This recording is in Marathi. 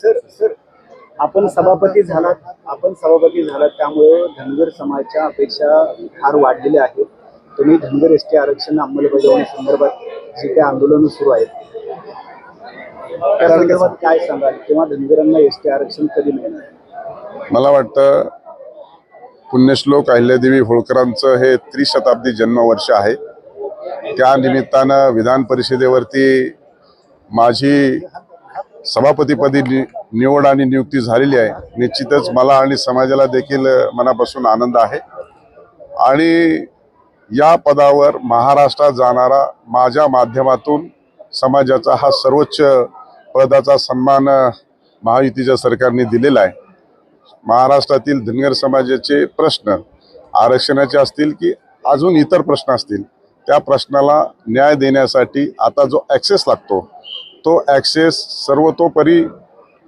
सर सर आपण सभापती झालात. आपण सभापती झालात त्यामुळं धनगर समाजाच्या अपेक्षा फार वाढलेल्या आहेत. तुम्ही धनगर एस टी आरक्षण अंमलबजावणी संदर्भात जे काही आंदोलन सुरू आहेत त्या संदर्भात काय सांगाल? किंवा धनगरांना एस टी आरक्षण कधी मिळणार? मला वाटतं पुण्यश्लोक अहिल्यादेवी होळकरांचं हे त्रिशताब्दी जन्मवर्ष आहे. त्या निमित्तानं विधान परिषदेवरती माझी सभापतीपदी नि निवड आणि नियुक्ती झालेली आहे. निश्चितच मला आणि समाजाला देखील मनापासून आनंद आहे. आणि या पदावर महाराष्ट्रात जाणारा माझ्या माध्यमातून समाजाचा हा सर्वोच्च पदाचा सन्मान महायुतीच्या सरकारने दिलेला आहे. महाराष्ट्रातील धनगर समाजाचे प्रश्न आरक्षणाचे असतील की अजून इतर प्रश्न असतील त्या प्रश्नाला न्याय देण्यासाठी आता जो ॲक्सेस लागतो तो ॲक्सेस सर्वतोपरी